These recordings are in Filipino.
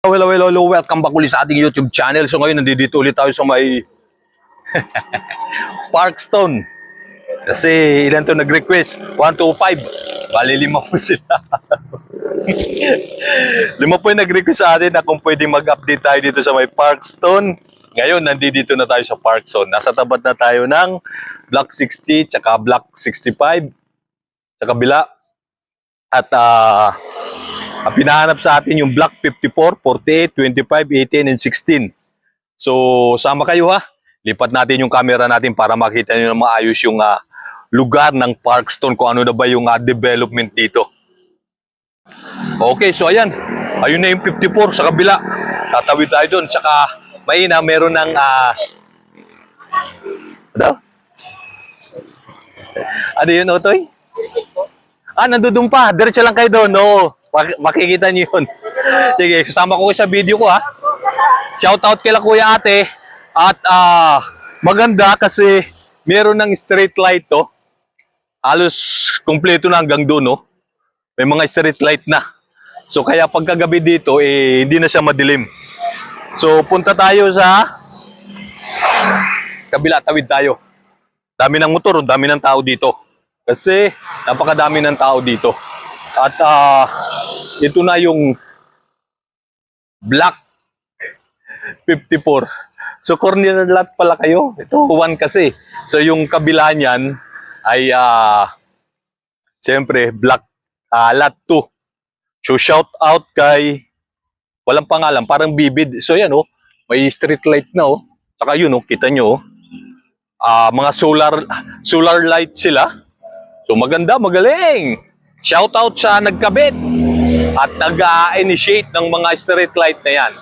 Hello, hello, hello. Welcome back ulit sa ating YouTube channel. So ngayon, nandito ulit tayo sa may Parkstone. Kasi ilan to nag-request? 1, 2, 5. Bali, lima po sila. lima po yung nag-request sa atin na kung pwede mag-update tayo dito sa may Parkstone. Ngayon, nandito na tayo sa Parkstone. Nasa tapat na tayo ng Block 60 tsaka Block 65 sa kabila. At ah ang pinahanap sa atin yung block 54, 48, 25, 18, and 16. So, sama kayo ha. Lipat natin yung camera natin para makita nyo na maayos yung ah, lugar ng Parkstone kung ano na ba yung ah, development dito. Okay, so ayan. Ayun na yung 54 sa kabila. Tatawid tayo doon. Tsaka, may na meron ng... ah ano? Ano yun, Otoy? Ah, nandun pa. Diretso lang kayo doon. No. Mak- makikita niyo yun. Sige, kasama ko sa video ko ha. Shout out kila Kuya Ate. At ah maganda kasi meron ng street light to. Halos kumpleto na hanggang doon, no? May mga street light na. So kaya pagkagabi dito, eh, hindi na siya madilim. So punta tayo sa kabila, tawid tayo. Dami ng motor, dami ng tao dito. Kasi napakadami ng tao dito. At ah, ito na yung Black 54. So corner lot pala kayo. Ito one kasi. So yung kabila niyan ay ah siyempre Black ah, lot 2. So shout out kay walang pangalan, parang bibid. So yan oh, may street light na oh. Saka yun oh, kita nyo oh. Ah, mga solar solar light sila. So maganda, magaling. Shout out sa nagkabit at nag-initiate ng mga street light na yan.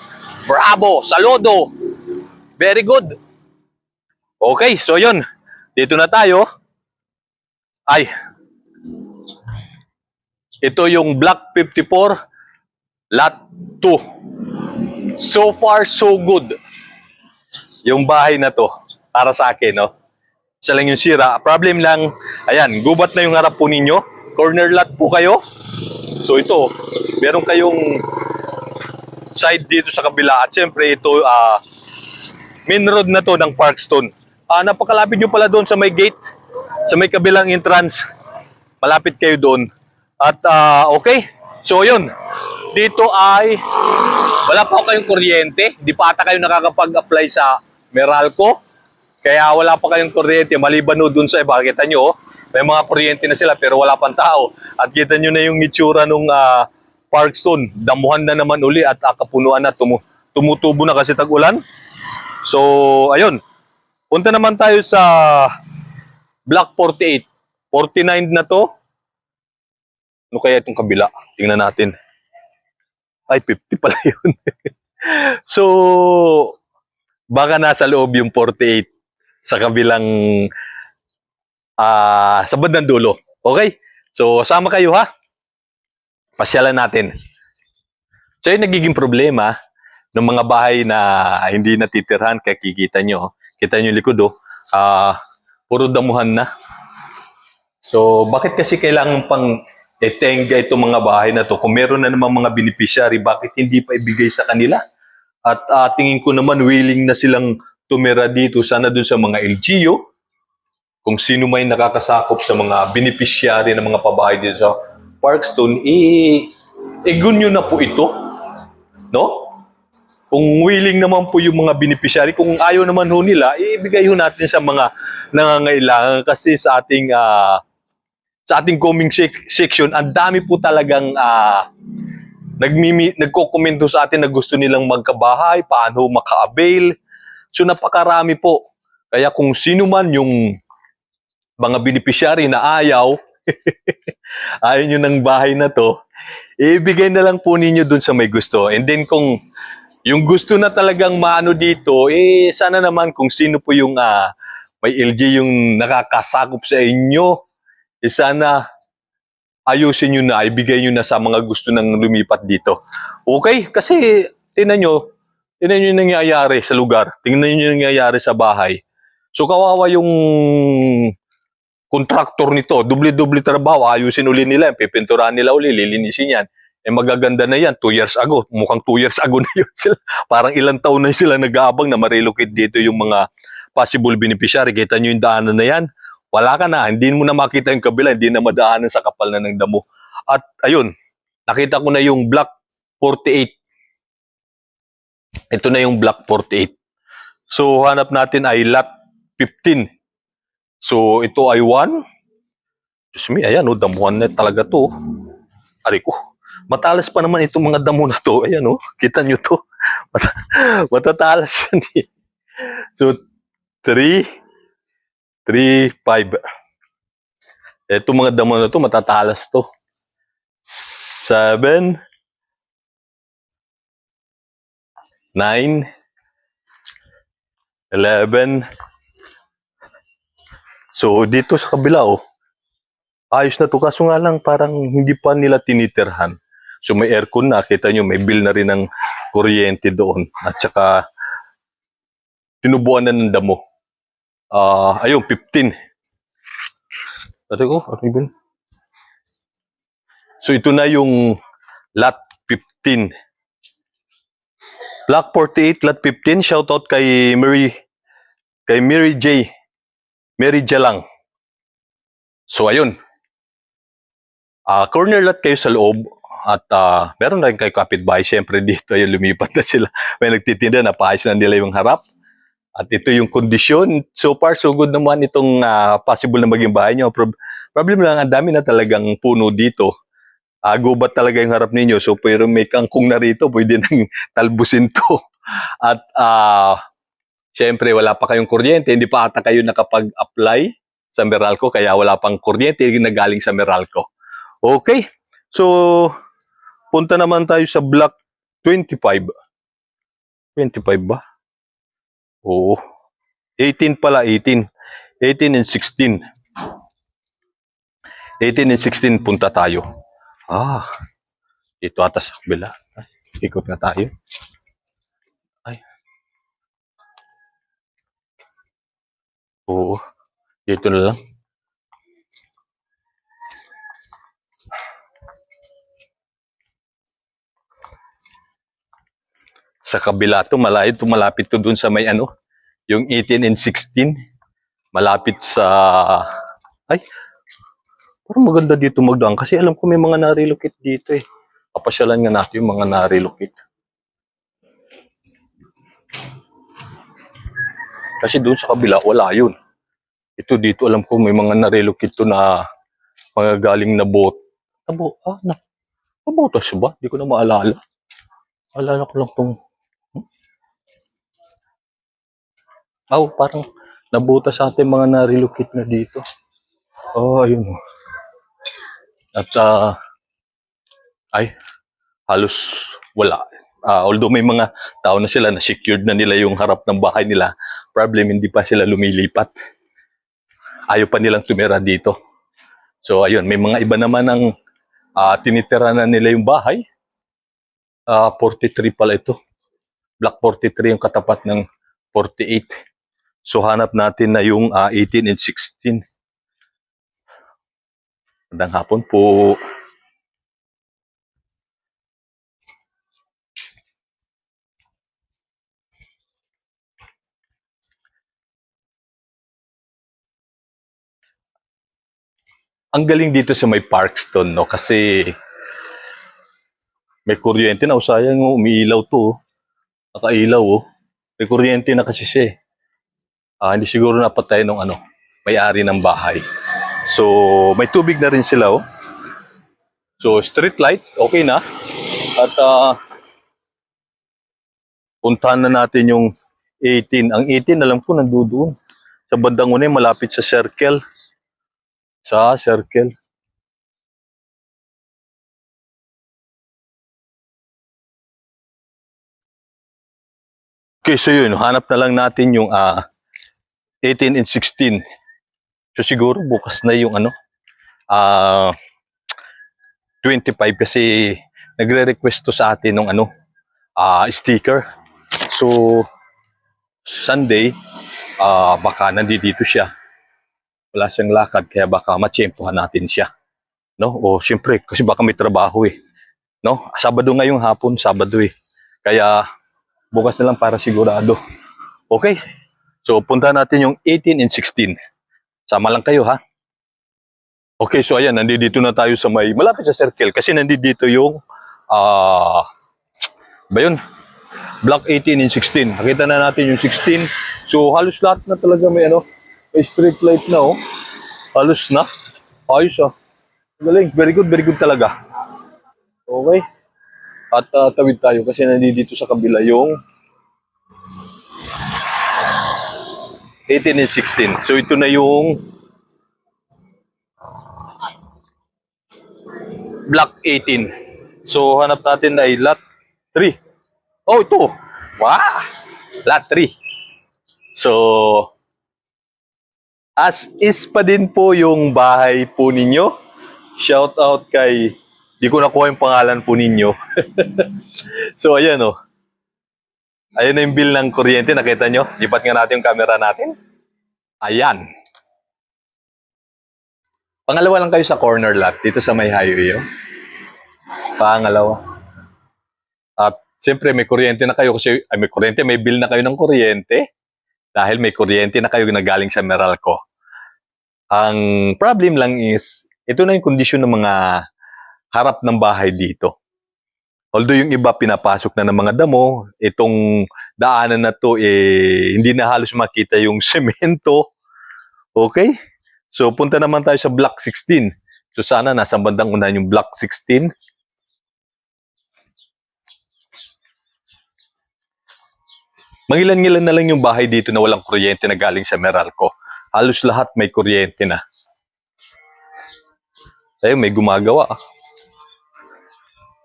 Bravo, saludo. Very good. Okay, so yun. Dito na tayo. Ay. Ito yung Block 54 Lot 2. So far, so good. Yung bahay na to, para sa akin, no? Isa lang yung sira. Problem lang, ayan, gubat na yung harap po ninyo. Corner lot po kayo. So ito, meron kayong side dito sa kabila. At syempre ito, ah, main road na to ng Parkstone. Ah, napakalapit nyo pala doon sa may gate, sa may kabilang entrance. Malapit kayo doon. At ah, okay, so yun. Dito ay wala pa kayong kuryente. Di pa ata kayo nakakapag-apply sa Meralco. Kaya wala pa kayong kuryente. Maliban dun sa iba. Kita nyo, oh, may mga kuryente na sila pero wala pang tao. At kita nyo na yung itsura nung ah, Parkstone. Damuhan na naman uli at ah, kapunuan na. Tumu tumutubo na kasi tag-ulan. So, ayun. Punta naman tayo sa Block 48. 49 na to. Ano kaya itong kabila? Tingnan natin. Ay, 50 pala yun. so, baka nasa loob yung 48 sa kabilang ah sa bandang dulo. Okay? So, sama kayo ha. Pasyalan natin. So, yung nagiging problema ng mga bahay na hindi natitirhan, kaya kikita nyo, kita nyo likod oh, ah puro damuhan na. So, bakit kasi kailangan pang etenga itong mga bahay na to? Kung meron na naman mga beneficiary, bakit hindi pa ibigay sa kanila? At ah, tingin ko naman willing na silang tumira dito sana dun sa mga LGU. Kung sino may nakakasakop sa mga beneficiary ng mga pabahay dito sa Parkstone, eh, egun nyo na po ito. No? Kung willing naman po yung mga beneficiary, kung ayaw naman ho nila, ibigay ho natin sa mga nangangailangan kasi sa ating ah, sa ating sec- section, ang dami po talagang ah, nagmimi nagko-komento sa atin na gusto nilang magkabahay, paano maka-avail. So napakarami po. Kaya kung sino man yung mga beneficiary na ayaw, ayaw nyo ng bahay na to, ibigay na lang po ninyo dun sa may gusto. And then kung yung gusto na talagang maano dito, eh sana naman kung sino po yung ah, may LG yung nakakasakop sa inyo, eh sana ayusin nyo na, ibigay nyo na sa mga gusto nang lumipat dito. Okay? Kasi, tingnan nyo, tingnan nyo yung nangyayari sa lugar. Tingnan nyo yung nangyayari sa bahay. So, kawawa yung kontraktor nito. Dubli-dubli trabaho. Ayusin uli nila. Pipinturahan nila uli. Lilinisin yan. Eh magaganda na yan, two years ago. Mukhang two years ago na yun sila. Parang ilang taon na sila nag-aabang na ma-relocate dito yung mga possible beneficiary. Kita nyo yung daanan na yan. Wala ka na. Hindi mo na makita yung kabila. Hindi na madaanan sa kapal na ng damo. At ayun, nakita ko na yung block 48. Ito na yung block 48. So hanap natin ay lot 15. So ito ay 1. Diyos me, ayan o, damuhan na talaga to. Ari ko. Matalas pa naman itong mga damo na to. Ayan o, kita nyo to. Mat- Matatalas yan eh. So, 3, 3, 5. Itong mga damo na to, matatalas to. 7, 9, 11. So, dito sa kabila, oh, ayos na to. Kaso nga lang, parang hindi pa nila tinitirhan. So, may aircon na. Kita nyo, may bill na rin ng kuryente doon. At saka, tinubuan na ng damo. Ah, ayun, 15. Ate ko, ano yun? So, ito na yung lot 15. Block 48, lot 15. Shoutout kay Mary, kay Mary J. J lang. So, ayun. Ah, corner lot kayo sa loob. At ah, meron na rin kayo kapitbahay. Siyempre dito ay lumipat na sila. May nagtitinda na paayos na nila yung harap. At ito yung kondisyon. So far, so good naman itong ah, possible na maging bahay nyo. Prob- problem lang, ang dami na talagang puno dito. Ah, gubat talaga yung harap ninyo. So, pero may kangkong na rito, pwede nang talbusin to. At, ah, syempre, wala pa kayong kuryente. Hindi pa ata kayo nakapag-apply sa Meralco, kaya wala pang kuryente na galing sa Meralco. Okay. So, punta naman tayo sa block 25. 25 ba? Oo. 18 pala, 18. 18 and 16. 18 and 16 punta tayo. Ah, dito ata sa kabila. Ikot na tayo. Oo. Dito na lang. Sa kabila to, malayo to, malapit to dun sa may ano, yung 18 and 16. Malapit sa... Ay, parang maganda dito magdaan kasi alam ko may mga na-relocate dito eh. Papasyalan nga natin yung mga na-relocate. Kasi doon sa kabila, wala yun. Ito dito, alam ko may mga na-relocate to na mga galing na boat. Na boat? Ah, na, na botas ba? Hindi ko na maalala. Alala ko lang tong... Hmm? Oh, parang nabuta sa ating mga na-relocate na dito. Oh, ayun. oh. At ah, ay halos wala. Ah, although may mga tao na sila na secured na nila yung harap ng bahay nila, problem hindi pa sila lumilipat. Ayaw pa nilang tumira dito. So ayun, may mga iba naman ang ah, tinitira na nila yung bahay. Ah, 43 pala ito. Block 43 yung katapat ng 48. So hanap natin na yung ah, 18 and 16. Magandang hapon po. Ang galing dito sa may Parkstone, no? Kasi may kuryente na. O sayang, oh, umiilaw to. oh. Nakailaw, oh. May kuryente na kasi siya, eh. Ah, hindi siguro napatay nung ano, may-ari ng bahay. So, may tubig na rin sila, oh. So, street light, okay na. At, ah, puntahan na natin yung 18. Ang 18, alam ko, nandoon. Sa bandang una, malapit sa circle. Sa circle. Okay, so yun, hanap na lang natin yung ah 18 and 16. So siguro bukas na yung ano, ah 25 kasi nagre-request to sa atin ng ano, ah sticker. So Sunday, ah baka nandito siya. Wala siyang lakad kaya baka matsyempohan natin siya. No? O siyempre, kasi baka may trabaho eh. No? Sabado ngayong hapon, Sabado eh. Kaya bukas na lang para sigurado. Okay. So punta natin yung 18 and 16. Sama lang kayo ha. Okay, so ayan, nandito na tayo sa may malapit sa circle kasi nandito yung ah ba yun? Block 18 and 16. Nakita na natin yung 16. So halos lahat na talaga may ano, may street light na oh. Halos na. Ayos ah. Galing. Very good, very good talaga. Okay. At uh, tawid tayo kasi nandito sa kabila yung 18 and 16. So ito na yung block 18. So hanap natin ay lot 3. Oh, ito. Wow! Lot 3. So as is pa din po yung bahay po ninyo. Shout out kay di ko nakuha yung pangalan po ninyo. so ayan oh. Ayan na yung bill ng kuryente, nakita nyo? Lipat nga natin yung camera natin. Ayan. Pangalawa lang kayo sa corner lot, dito sa may highway. Oh. Pangalawa. At siyempre may kuryente na kayo kasi ay, may kuryente, may bill na kayo ng kuryente dahil may kuryente na kayo na galing sa Meralco. Ang problem lang is, ito na yung kondisyon ng mga harap ng bahay dito. Although yung iba pinapasok na ng mga damo, itong daanan na to eh hindi na halos makita yung semento. Okay? So punta naman tayo sa block 16. So sana nasa bandang unahan yung block 16. Mangilan-ngilan na lang yung bahay dito na walang kuryente na galing sa Meralco. Halos lahat may kuryente na. Ayun, may gumagawa.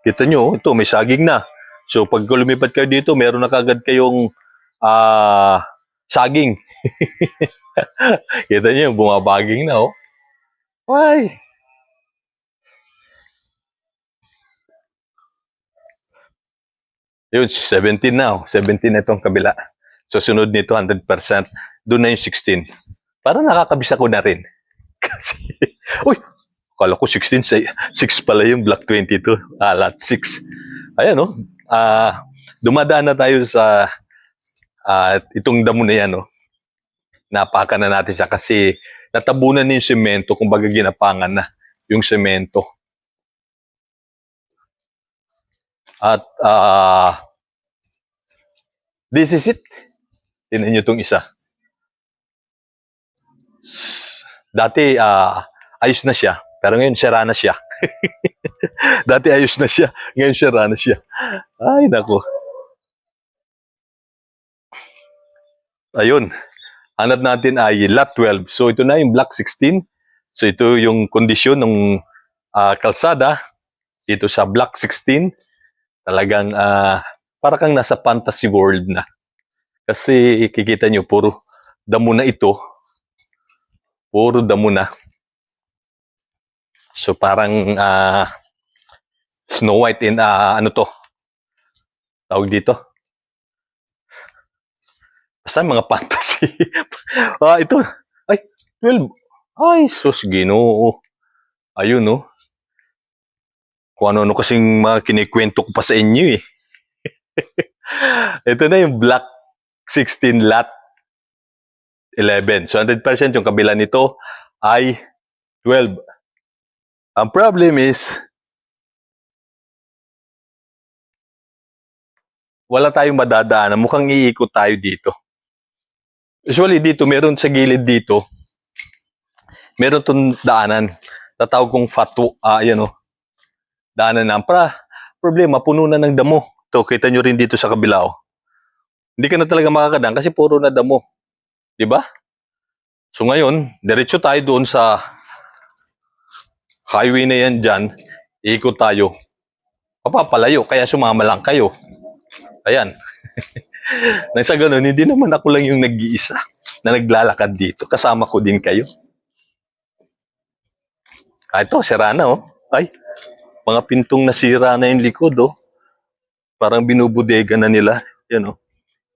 Kita nyo, ito, may saging na. So, pag lumipat kayo dito, meron na kagad kayong ah saging. Kita nyo, bumabaging na, oh. Ay! Yun, 17 na, oh. 17 na itong kabila. So, sunod nito, 100%. Doon na yung 16. Para nakakabisa ko na rin. Kasi, uy, Akala ko 16, say- 6 pala yung Block 22. Ah, lot 6. Ayan, no? Ah, dumadaan na tayo sa ah, itong damo na yan, no? Napaka na natin siya kasi natabunan na yung semento, kumbaga ginapangan na yung semento. At ah, this is it. Tinan nyo itong isa. Dati, ah, ayos na siya. Pero ngayon, sira na siya. Dati ayos na siya. Ngayon, sira na siya. Ay, nako. Ayun. Hanap natin ay lot 12. So, ito na yung block 16. So, ito yung kondisyon ng ah, kalsada dito sa block 16. Talagang ah, para kang nasa fantasy world na. Kasi kikita nyo, puro damo na ito. Puro damo na. So parang ah, Snow White in ah, ano to? Tawag dito. Basta mga fantasy. ah, ito. Ay, 12. Ay, sus, ginoo. Ayun, no. Kung ano-ano kasing mga kinikwento ko pa sa inyo, eh. ito na yung Black 16 lot 11. So, 100% yung kabila nito ay 12. Ang problem is, wala tayong madadaanan. Mukhang iikot tayo dito. Usually dito, meron sa gilid dito, meron tong daanan. Tatawag kong fatu, ah, yan o. Daanan na. Pra, problema, puno na ng damo. To, kita nyo rin dito sa kabila o. Hindi ka na talaga makakadaan kasi puro na damo. Di ba? So ngayon, diretso tayo doon sa highway na yan dyan, ikot tayo. Papapalayo, kaya sumama lang kayo. Ayan. Nang sa ganun, hindi naman ako lang yung nag-iisa na naglalakad dito. Kasama ko din kayo. Ah, ito, sira na oh. Ay, mga pintong nasira na yung likod oh. Parang binubudega na nila. Yan oh.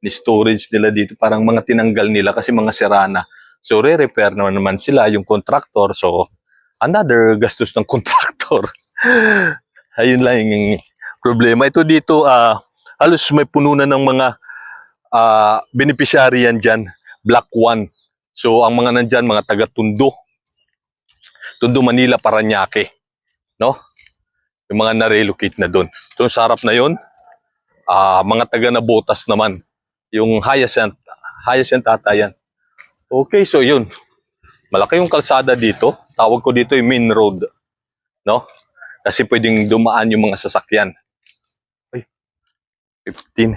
Ni storage nila dito. Parang mga tinanggal nila kasi mga sira na. So, re-repair naman naman sila yung contractor. So, another gastos ng contractor. Ayun lang yung problema. Ito dito, ah, halos may puno na ng mga ah, beneficiary yan dyan. Black One. So, ang mga nandyan, mga taga-Tundo. Tundo, Manila, Paranaque. No? Yung mga na-relocate na doon. So, sa harap na yun, ah, mga taga na botas naman. Yung Hyacinth. Hyacinth ata yan. Okay, so yun. Malaki yung kalsada dito. Tawag ko dito yung main road. No? Kasi pwedeng dumaan yung mga sasakyan. Ay, 15.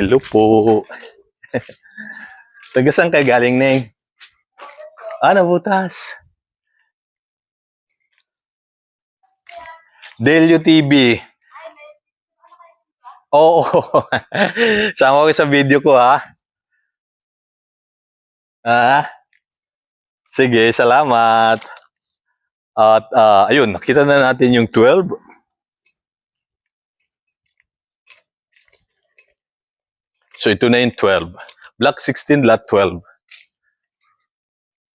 Hello po. Taga saan kayo galing, Neng? Ah, nabutas. Delio TV. Oo. Sama ko sa video ko, ha? Ah. Sige, salamat. At ah, ayun, nakita na natin yung 12. So ito na yung 12. Block 16, lot 12.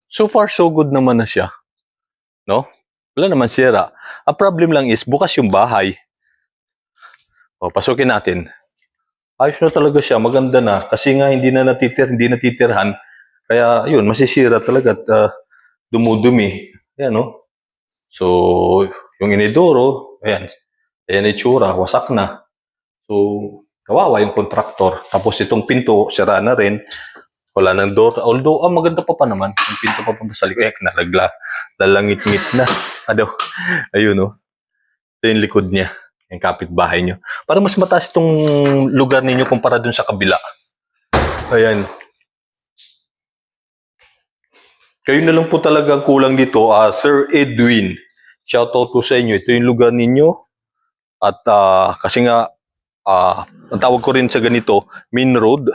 So far, so good naman na siya. No? Wala naman sira. Ang problem lang is, bukas yung bahay. O, pasukin natin. Ayos na talaga siya, maganda na. Kasi nga, hindi na natitir, hindi natitirhan. Kaya, yun, masisira talaga at ah, dumudumi. Ayan, no? So, yung inidoro, ayan, ayan yung tsura, wasak na. So, kawawa yung kontraktor. Tapos itong pinto, sira na rin. Wala nang door. Although, ah, maganda pa pa naman. Yung pinto pa pa sa likod. Eh, nalagla. Lalangit-ngit na. Ano? Ayun, no? Ito yung likod niya. Yung kapitbahay niyo. Para mas mataas itong lugar ninyo kumpara dun sa kabila. Ayan. Kayo na lang po talaga ang kulang dito, ah, Sir Edwin. Shoutout po sa inyo. Ito yung lugar ninyo. At ah, kasi nga, ah, ang tawag ko rin sa ganito, main road.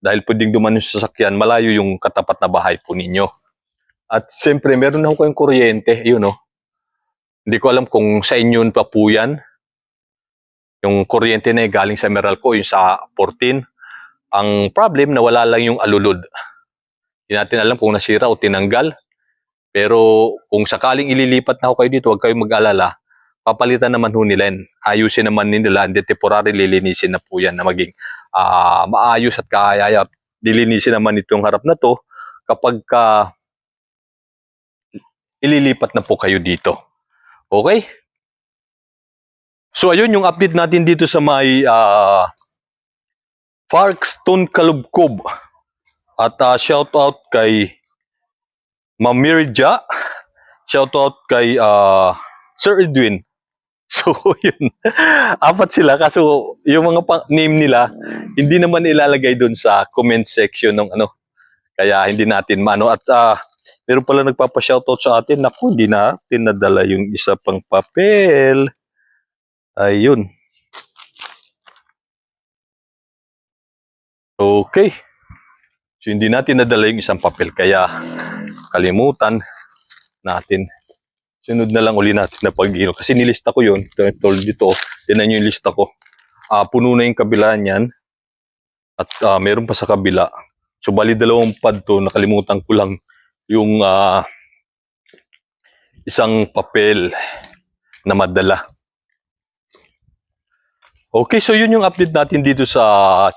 Dahil pwedeng duman yung sasakyan, malayo yung katapat na bahay po ninyo. At siyempre, meron na ako kayong kuryente. Yun, no? Hindi ko alam kung sa inyo pa po yan. Yung kuryente na galing sa Meralco, yung sa 14. Ang problem, nawala lang yung alulod. Hindi natin alam kung nasira o tinanggal. Pero kung sakaling ililipat na ako kayo dito, huwag kayong mag-alala. Papalitan naman ho nila yan. Ayusin naman nila. Hindi temporary lilinisin na po yan na maging ah, maayos at kayaya. Lilinisin naman itong harap na to kapag ka ililipat na po kayo dito. Okay? So ayun yung update natin dito sa may ah, Parkstone Kalubkob. At ah, shout out kay Mamirja. Shout out kay ah, Sir Edwin. So yun. Apat sila kaso yung mga pa- name nila hindi naman ilalagay doon sa comment section ng ano. Kaya hindi natin maano at ah, meron pala nagpapa-shoutout sa atin. Naku, hindi natin nadala yung isa pang papel. Ayun. Okay. So, hindi natin nadala yung isang papel. Kaya, kalimutan natin. Sunod na lang uli natin na pag Kasi nilista ko yun. Told dito. Tinan nyo yung lista ko. Ah, puno na yung kabila niyan. At ah, meron pa sa kabila. So, bali dalawang pad to. Nakalimutan ko lang yung ah, isang papel na madala. Okay, so yun yung update natin dito sa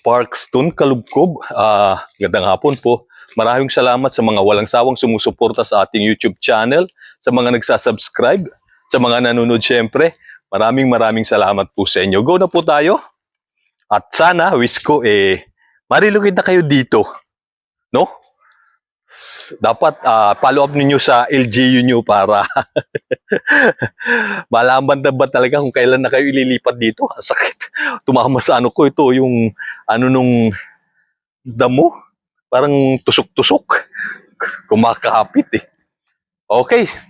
Parkstone, Kalubkob. Ah, gandang hapon po. Maraming salamat sa mga walang sawang sumusuporta sa ating YouTube channel, sa mga nagsasubscribe, sa mga nanonood syempre. Maraming maraming salamat po sa inyo. Go na po tayo. At sana, wish ko, eh, marilukid na kayo dito. No? Dapat ah, follow up ninyo sa LGU nyo para malaman na ba talaga kung kailan na kayo ililipat dito. Sakit. Tumama sa ano ko ito, yung ano nung damo. Parang tusok-tusok. Kumakapit eh. Okay.